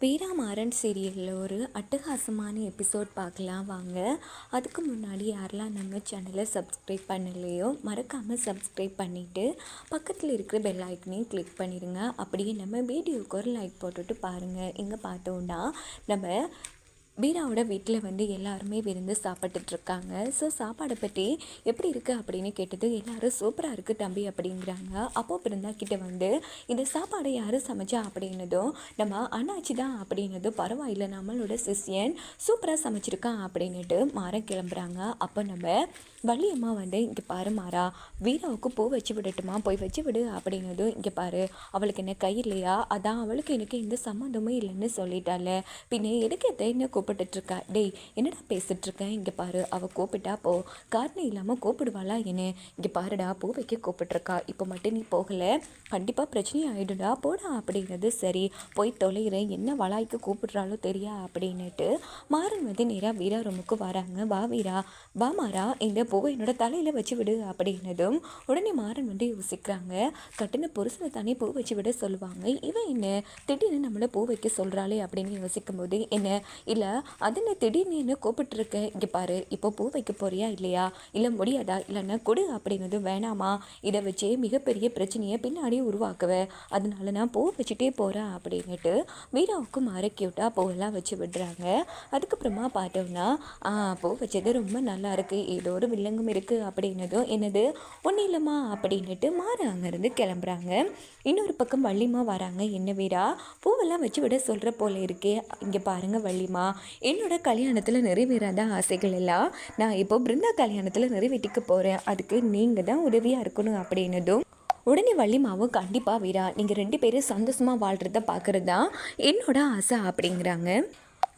வீராமாறன் சீரியலில் ஒரு அட்டகாசமான எபிசோட் பார்க்கலாம் வாங்க. அதுக்கு முன்னாடி யாரெல்லாம் நம்ம சேனலை சப்ஸ்கிரைப் பண்ணலையோ மறக்காமல் சப்ஸ்கிரைப் பண்ணிவிட்டு பக்கத்தில் இருக்கிற பெல் ஐக்கனையும் கிளிக் பண்ணிடுங்க அப்படியே நம்ம வீடியோவுக்கு ஒரு லைக் போட்டுட்டு பாருங்கள் இங்கே பார்த்தோன்னா நம்ம பீனாவோட வீட்டில் வந்து எல்லாருமே விருந்து சாப்பிட்டுட்ருக்காங்க. ஸோ சாப்பாடை பற்றி எப்படி இருக்குது அப்படின்னு கேட்டது எல்லோரும் சூப்பராக இருக்குது தம்பி அப்படிங்கிறாங்க. அப்போ பிறந்தா கிட்டே வந்து இந்த சாப்பாடை யார் சமைச்சா அப்படின்னதும் நம்ம அண்ணாச்சி தான் அப்படின்னதும் பரவாயில்ல நம்மளோட சிஷியன் சூப்பராக சமைச்சிருக்கான் அப்படின்னுட்டு மாற கிளம்புறாங்க. அப்போ நம்ம வள்ளியம்மா வந்து இங்கே பாரு மாறா வீராவுக்கு பூ வச்சு விடட்டுமா? போய் வச்சு விடு அப்படின்னதும் இங்கே பாரு அவளுக்கு என்ன கை இல்லையா? அதான் அவளுக்கு எனக்கு எந்த சம்மந்தமும் இல்லைன்னு சொல்லிட்டால பின்ன எதுக்கு எதை என்ன கூப்பிட்டுட்ருக்கா டேய் என்னடா பேசிகிட்ருக்கேன் இங்கே பாரு அவள் கூப்பிட்டா போ. காரணம் இல்லாமல் கூப்பிடுவாளா என்ன? இங்கே பாருடா பூ வைக்க கூப்பிட்ருக்கா இப்போ மட்டும் நீ போகலை. கண்டிப்பாக பிரச்சனை ஆகிடுடா போடா அப்படிங்கிறது சரி. போய் தொலைகிறேன் என்ன வளாய்க்கு கூப்பிடுறாளோ தெரியா அப்படின்னுட்டு மாறன் வந்து நேராக வீரா ரூமுக்கு வராங்க. வா வீரா. வா மாறா இந்த பூவை என்னோட தலையில் வச்சு விடு அப்படின்னதும் உடனே மாறன் வந்து யோசிக்கிறாங்க. கட்டின புருஷனை தானே பூ வச்சு விட சொல்லுவாங்க. இவன் என்ன? திடீர்னு நம்மளை பூ வைக்க சொல்கிறாளே அப்படின்னு யோசிக்கும் போது என்ன? இல்லை அதில் திடீர்னு என்ன கூப்பிட்டுருக்க இங்கே பாரு இப்போ பூ வைக்க போறியா இல்லையா? இல்லை முடியாதா? இல்லைன்னா கொடு அப்படிங்கிறது வேணாமா? இதை வச்சே மிகப்பெரிய பிரச்சனையை பின்னாடி உருவாக்குவேன் அதனால நான் பூ வச்சுட்டே போகிறேன் அப்படின்னுட்டு வீராவுக்கும் மாற க்யூட்டாக பூவெல்லாம் வச்சு விடுறாங்க. அதுக்கப்புறமா பார்த்தோம்னா பூ வச்சது ரொம்ப நல்லா இருக்குது ஏதோ ஒரு வில்லங்கம் இருக்குது அப்படின்னதும் என்னது? ஒன்றும் இல்லைம்மா அப்படின்னுட்டு மாற அங்கேருந்து கிளம்புறாங்க. இன்னொரு பக்கம் வள்ளிமா வராங்க. என்ன வீரா பூவெல்லாம் வச்சு விட சொல்கிற போல இருக்கே. இங்கே பாருங்கள் வள்ளிமா என்னோட கல்யாணத்தில் நிறைவேறாத ஆசைகள் எல்லாம் நான் இப்போ பிருந்தா கல்யாணத்தில் நிறைவேற்றிக்க போகிறேன் அதுக்கு நீங்கள் தான் உதவியாக இருக்கணும் அப்படின்னதும் உடனே வள்ளிமாவும் கண்டிப்பாக வீரா நீங்கள் ரெண்டு பேரும் சந்தோஷமாக வாழ்கிறத பார்க்குறது தான் என்னோட ஆசை அப்படிங்கிறாங்க.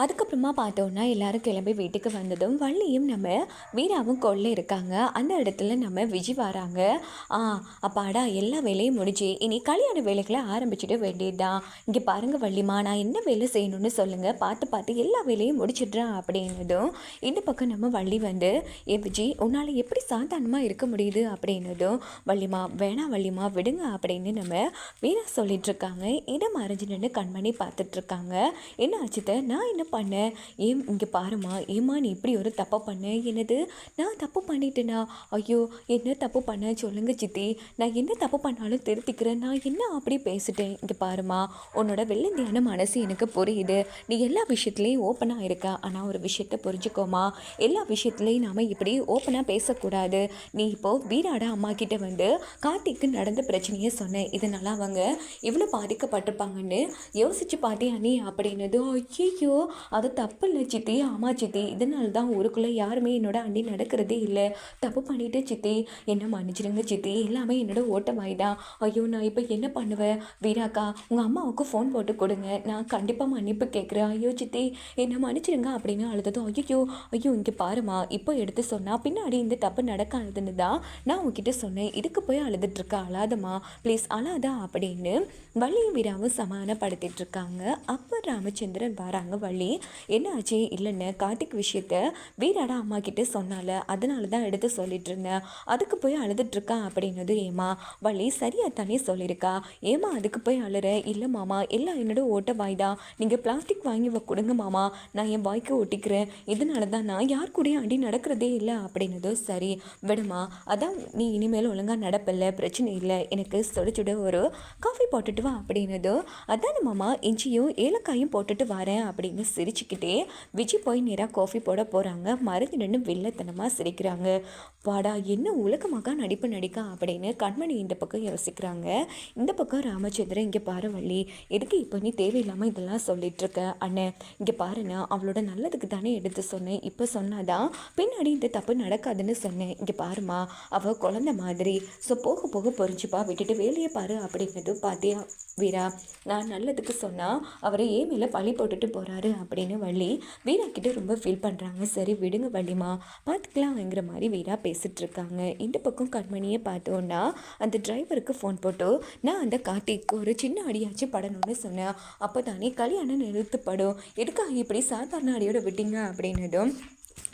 அதுக்கப்புறமா பார்த்தோன்னா எல்லோரும் கிளம்பி வீட்டுக்கு வந்ததும் வள்ளியும் நம்ம வீராவும் கொள்ள இருக்காங்க. அந்த இடத்துல நம்ம விஜி வராங்க. ஆ அப்பாடா எல்லா வேலையும் முடிஞ்சு. இனி கல்யாண வேலைகளை ஆரம்பிச்சிட வேண்டியதுதான். இங்கே பாருங்க வள்ளிமா நான் என்ன வேலை செய்யணும்னு சொல்லுங்கள் பார்த்து பார்த்து எல்லா வேலையும் முடிச்சிடுறேன் அப்படின்னதும் இந்த பக்கம் நம்ம வள்ளி வந்து ஏ விஜி உன்னால் எப்படி சாதாரணமாக இருக்க முடியுது? அப்படின்னதும் வள்ளிமா வேணாம் வள்ளிமா விடுங்க அப்படின்னு நம்ம வீரா சொல்லிட்டு இருக்காங்க. இடம் மறைஞ்சு நின்று கண்மணி பார்த்துட்ருக்காங்க என்ன ஆச்சுத்த நான் என்ன பண்ண? ஏன் இங்கே பாருமா ஏம்மா நீ இப்படி ஒரு தப்பு பண்ண? என்னது? நான் தப்பு பண்ணிட்டேனா? ஐயோ என்ன தப்பு பண்ண? சொல்லுங்க சித்தி. நான் என்ன தப்பு பண்ணாலும் திருத்திக்கிறேன். நான் என்ன அப்படி பேசிட்டேன்? இங்கே பாருமா உன்னோட வெள்ளந்தியான மனசு எனக்கு புரியுது. நீ எல்லா விஷயத்துலேயும் ஓப்பனாக இருக்க. ஆனால் ஒரு விஷயத்த புரிஞ்சுக்கோமா எல்லா விஷயத்துலேயும் நாம் இப்படி ஓப்பனாக பேசக்கூடாது. நீ இப்போது வீராடா அம்மா கிட்ட வந்து கார்த்திக்கு நடந்த பிரச்சனையை சொன்னேன் இதனால அவங்க இவ்வளோ பாதிக்கப்பட்டிருப்பாங்கன்னு யோசிச்சு பார்த்தியா நீ? அப்படின்னது ஐயோ அது தப்பு இல்லை சித்தி. ஆமாம் சித்தி. இதனால தான் ஊருக்குள்ளே யாருமே என்னோட அண்டி நடக்கிறதே இல்லை. தப்பு பண்ணிட்டு சித்தி. என்ன மன்னிச்சிடுங்க சித்தி. எல்லாமே என்னோட ஓட்டமாய் தான் ஐயோ நான் இப்போ என்ன பண்ணுவேன் வீராக்கா உங்கள் அம்மாவுக்கு ஃபோன் போட்டு கொடுங்க. நான் கண்டிப்பாக மன்னிப்பு கேட்குறேன் ஐயோ சித்தி. என்ன மன்னிச்சிடுங்க அப்படின்னு அழுததும் ஐயோ ஐயோ இங்கே பாருமா இப்போ எடுத்து சொன்னால் பின்னாடி இந்த தப்பு நடக்காதுன்னு தான் நான் உங்ககிட்ட சொன்னேன். இதுக்கு போய் அழுதுட்டுருக்க அழாதம்மா. ப்ளீஸ் அழாதா அப்படின்னு வள்ளியும் வீராவும் சமாதானப்படுத்திட்டு இருக்காங்க அப்போ ராமச்சந்திரன் வராங்க வள்ளி. என்ன ஆச்சு? இல்லைன்னு கார்த்திக் விஷயத்த வீராடா அம்மா கிட்ட சொன்னால அதனால தான் எடுத்து சொல்லிட்டு இருந்தேன். அதுக்கு போய் அழுதுட்ருக்கா அப்படின்னது ஏமா வள்ளி சரியா தானே சொல்லியிருக்கா ஏமா அதுக்கு போய் அழுற? இல்லை மாமா எல்லாம் என்னோட ஓட்ட வாய் தான். நீங்கள் பிளாஸ்டிக் வாங்கி வ- கொடுங்க மாமா. நான் என் வாய்க்கு ஒட்டிக்கிறேன். இதனால தான் நான் யார் கூடயும் அடி நடக்கிறதே இல்லை. அப்படின்னதோ சரி விடுமா அதான் நீ இனிமேல் ஒழுங்காக நடப்பில்ல பிரச்சனை இல்லை. எனக்கு சுட சுட ஒரு காஃபி போட்டுட்டு வா. அப்படின்னதோ அதான் மாமா இஞ்சியும் ஏலக்காயும் போட்டுட்டு வரேன். அப்படின்னு சிரிச்சுக்கிட்டே விஜய் போய் நேராக காஃபி போட போகிறாங்க மருந்து நின்று வில்லத்தனமாக சிரிக்கிறாங்க. வாடா என்ன உலகமாக நடிப்பு நடிக்கா? அப்படின்னு கண்மணி இந்த பக்கம் யோசிக்கிறாங்க. இந்த பக்கம் ராமச்சந்திரன் இங்கே பாரு வள்ளி எதுக்கு இப்போ நீ தேவையில்லாமல் இதெல்லாம் சொல்லிகிட்ருக்க அண்ணன் இங்கே பாருண்ணா அவளோட நல்லதுக்கு தானே எடுத்து சொன்னேன். இப்போ சொன்னாதான் பின்னாடி இந்த தப்பு நடக்காதுன்னு சொன்னேன். இங்கே பாருமா அவள் குழந்த மாதிரி. ஸோ போக போக புரிஞ்சுப்பா விட்டுட்டு வேலையை பாரு அப்படிங்கிறது பார்த்தியா வீரா. நான் நல்லதுக்கு சொன்னால் அவரை ஏன் மேலே பழி போட்டுட்டு போகிறாரு அப்படின்னு வள்ளி வீரா கிட்ட ரொம்ப ஃபீல் பண்ணுறாங்க சரி விடுங்க வள்ளிமா பார்த்துக்கலாம்ங்கிற மாதிரி வீரா பேசிகிட்டு இருக்காங்க. இந்த பக்கம் கண்மணியை பார்த்தோன்னா அந்த டிரைவருக்கு ஃபோன் போட்டு நான் அந்த கார்த்திக்கு ஒரு சின்ன அடியாச்சும் படணும்னு சொன்னேன். அப்போ தானே கல்யாணம் நிறுத்தப்படும். எதுக்காக இப்படி சாதாரண அடியோட விட்டீங்க? அப்படின்னதும்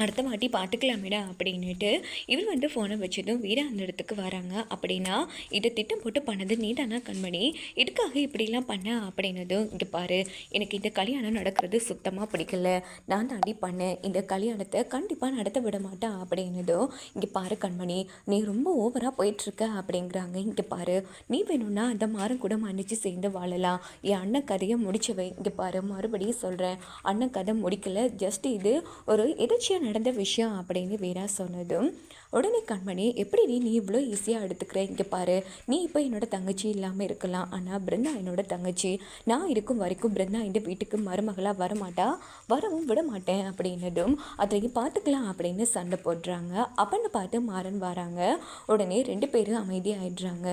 அடுத்த வாட்டி பார்த்துக்கலாமேடா அப்படின்னுட்டு இவர் வந்து ஃபோனை வச்சதும் வீரா அந்த இடத்துக்கு வராங்க. அப்படின்னா இதை திட்டம் போட்டு பண்ணது நீ தானே கண்மணி? இதுக்காக இப்படிலாம் பண்ண? அப்படின்னதும் இங்கே பாரு எனக்கு இந்த கல்யாணம் நடக்கிறது சுத்தமாக பிடிக்கல. நான் தாண்டி பண்ணேன். இந்த கல்யாணத்தை கண்டிப்பாக நடத்த விட மாட்டேன் அப்படின்னதும் இங்கே பாரு கண்மணி நீ ரொம்ப ஓவராக போயிட்டுருக்க அப்படிங்கிறாங்க. இங்கே பாரு நீ வேணும்னா அந்த மாரம் கூட மன்னிச்சு சேர்ந்து வாழலாம். என் அண்ணன் கதையை முடிச்சவை இங்கே பாரு மறுபடியும் சொல்கிறேன் அண்ணன் கதை முடிக்கல. ஜஸ்ட் இது ஒரு எதாச்சியாக நடந்த விஷயம் அப்படின்னு வீரா சொன்னதும் உடனே கண்மணி எப்படி நீ நீ இவ்வளோ ஈஸியாக எடுத்துக்கிற? இங்கே பாரு நீ இப்போ என்னோட தங்கச்சி இல்லாமல் இருக்கலாம். ஆனால் பிருந்தா என்னோட தங்கச்சி. நான் இருக்கும் வரைக்கும் பிருந்தா இந்த வீட்டுக்கு மருமகளாக வரமாட்டா? வரவும் விட மாட்டேன் அப்படின்னதும் அதையும் பார்த்துக்கலாம் அப்படின்னு சண்டை போடுறாங்க. அப்பன்னு பார்த்து மாறன் வராங்க. உடனே ரெண்டு பேரும் அமைதியாகிடுறாங்க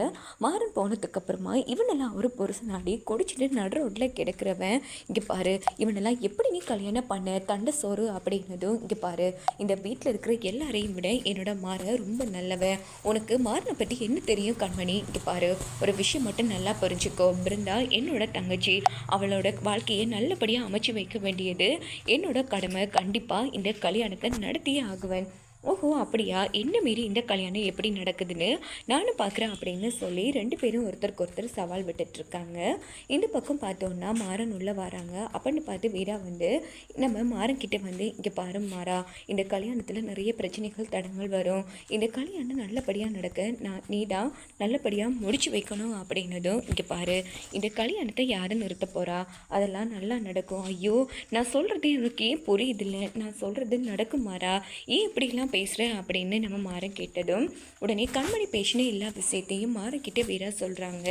மாறன் போனதுக்கப்புறமா இவனெல்லாம் ஒரு புருஷனாடி குடிச்சிட்டு நடு ரோட்டில் கிடக்கிறவன். இங்கே பாரு இவனெல்லாம் எப்படி நீ கல்யாணம் பண்ண? தண்டை சோறு அப்படின்னதும் இங்கே பாரு இந்த வீட்டில் இருக்கிற எல்லாரையும் விட என்னோட மாற ரொம்ப நல்லவன். உனக்கு மாறனை பற்றி என்ன தெரியும் கண்மணி? இங்கே பாரு ஒரு விஷயம் மட்டும் நல்லா புரிஞ்சுக்கோ. பிருந்தா என்னோட தங்கச்சி அவளோட வாழ்க்கையை நல்லபடியாக அமைச்சு வைக்க வேண்டியது என்னோட கடமை. கண்டிப்பாக இந்த கல்யாணத்தை நடத்தியே ஆகுவேன். ஓஹோ அப்படியா? என்ன மீறி இந்த கல்யாணம் எப்படி நடக்குதுன்னு நானும் பார்க்குறேன் அப்படின்னு சொல்லி ரெண்டு பேரும் ஒருத்தருக்கு ஒருத்தர் சவால் விட்டுட்ருக்காங்க. இந்த பக்கம் பார்த்தோன்னா மாறன் உள்ளே வராங்க. அப்படின்னு பார்த்து வீரா வந்து நம்ம மாறன்கிட்ட வந்து இங்கே பாரு மாறா இந்த கல்யாணத்தில் நிறைய பிரச்சனைகள் தடங்கள் வரும். இந்த கல்யாணம் நல்லபடியாக நடக்க நான் நீ தான் நல்லபடியாக முடிச்சு வைக்கணும் அப்படின்னதும் இங்கே பாரு இந்த கல்யாணத்தை யாரும் நிறுத்த போகிறா அதெல்லாம் நல்லா நடக்கும். ஐயோ நான் சொல்கிறது எனக்கு ஏன் புரியுதில்ல. நான் சொல்கிறது நடக்கும் மாறா? ஏன் இப்படிலாம் பேசுகிறேன் அப்படின்னு நம்ம மாற கேட்டதும் உடனே கண்மணி பேசின எல்லா விஷயத்தையும் மாறக்கிட்டே வீரா சொல்கிறாங்க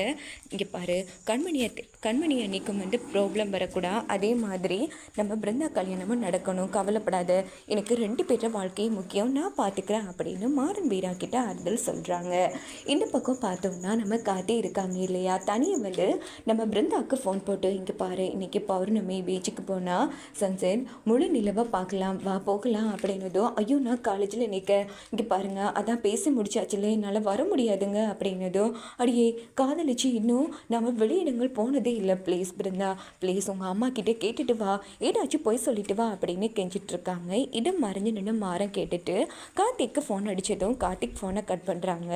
இங்கே பாரு கண்மணியை கண்மணி அன்னைக்கும் வந்து ப்ராப்ளம் வரக்கூடாது அதே மாதிரி நம்ம பிருந்தா கல்யாணமும் நடக்கணும். கவலைப்படாத. எனக்கு ரெண்டு பேர வாழ்க்கையும் முக்கியம். நான் பார்த்துக்கிறேன் அப்படின்னு மாறன் வீரா கிட்ட ஆறுதல் சொல்கிறாங்க இந்த பக்கம் பார்த்தோம்னா நம்ம காத்தே இருக்காங்க இல்லையா? தனியை வந்து நம்ம பிருந்தாவுக்கு ஃபோன் போட்டு இங்கே பாரு இன்றைக்கி பௌர்ணமி பீச்சுக்கு போனால் சன்செட் முழு நிலவை பார்க்கலாம். வா போகலாம் அப்படின்னதும் ஐயோ நான் காலேஜ் ஸ்டேஜில் நிற்க இங்கே பாருங்கள் அதான் பேசி முடிச்சாச்சுல என்னால் வர முடியாதுங்க அப்படின்னதும் அடியே காதலிச்சு இன்னும் நம்ம வெளியிடங்கள் போனதே இல்லை ப்ளீஸ் பிருந்தா. ப்ளீஸ் உங்கள் அம்மா கிட்டே கேட்டுட்டு வா. ஏதாச்சும் போய் சொல்லிட்டு வா அப்படின்னு கெஞ்சிட்ருக்காங்க. இடம் மறைஞ்சு நின்று மாறம் கேட்டுட்டு கார்த்திக்கு ஃபோன் அடித்ததும் கார்த்திக் ஃபோனை கட் பண்ணுறாங்க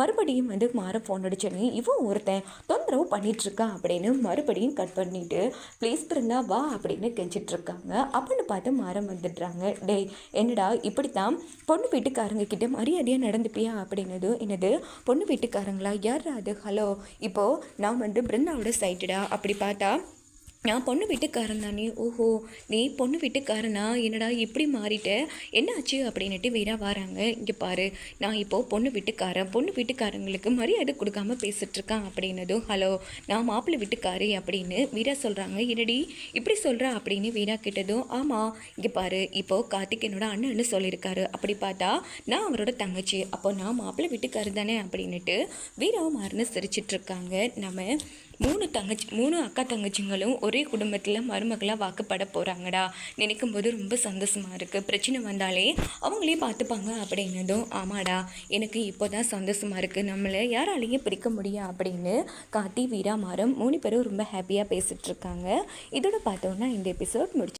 மறுபடியும் வந்து மாற ஃபோன் அடித்தோன்னே இவன் ஒருத்தன் தொந்தரவு பண்ணிகிட்ருக்கான் அப்படின்னு மறுபடியும் கட் பண்ணிவிட்டு ப்ளீஸ் பிருந்தா வா அப்படின்னு கெஞ்சிட்ருக்காங்க. அப்படின்னு பார்த்து மாறம் வந்துடுறாங்க. டேய் என்னடா இப்படித்தான் பொண்ணு வீட்டுக்காரங்க கிட்ட மரியாதையாக நடந்துப்பியா அப்படின்னது என்னது பொண்ணு வீட்டுக்காரங்களா? யார் அது? ஹலோ இப்போது நான் வந்து பிருந்தாவோட சைட்டுடா அப்படி பார்த்தா நான் பொண்ணு வீட்டுக்காரன் தானே. ஓஹோ நீ பொண்ணு வீட்டுக்காரனா? என்னடா இப்படி மாறிட்ட? என்னாச்சு அப்படின்னுட்டு வீரா வராங்க. இங்கே பாரு நான் இப்போது பொண்ணு வீட்டுக்காரன். பொண்ணு வீட்டுக்காரங்களுக்கு மரியாதை கொடுக்காம பேசிகிட்ருக்கான் அப்படின்னதும் ஹலோ நான் மாப்பிள்ளை வீட்டுக்காரி அப்படின்னு வீரா சொல்கிறாங்க என்னடி இப்படி சொல்கிறா அப்படின்னு வீரா கேட்டதும் ஆமாம் இங்கே பாரு இப்போது கார்த்திக் என்னோட அண்ணன்னு சொல்லியிருக்காரு. அப்படி பார்த்தா நான் அவரோட தங்கச்சி. அப்போ நான் மாப்பிள்ளை வீட்டுக்காரு தானே அப்படின்னுட்டு வீராவும் மாறுன்னு சிரிச்சிட்ருக்காங்க நம்ம மூணு தங்கச்சி மூணு அக்கா தங்கச்சிங்களும் ஒரே குடும்பத்தில் மருமகளாக வாக்கப்பட போகிறாங்கடா நினைக்கும் போது ரொம்ப சந்தோஷமாக இருக்குது பிரச்சனை வந்தாலே அவங்களே பார்த்துப்பாங்க அப்படின்னதும் ஆமாடா. எனக்கு இப்போ தான் சந்தோஷமாக இருக்குது நம்மளை யாராலையும் பிரிக்க முடியும் அப்படின்னு காத்தி வீரா மாறம் மூணு பேரும் ரொம்ப ஹாப்பியாக பேசிகிட்ருக்காங்க இதோட பார்த்தோன்னா இந்த எபிசோட் முடிச்சு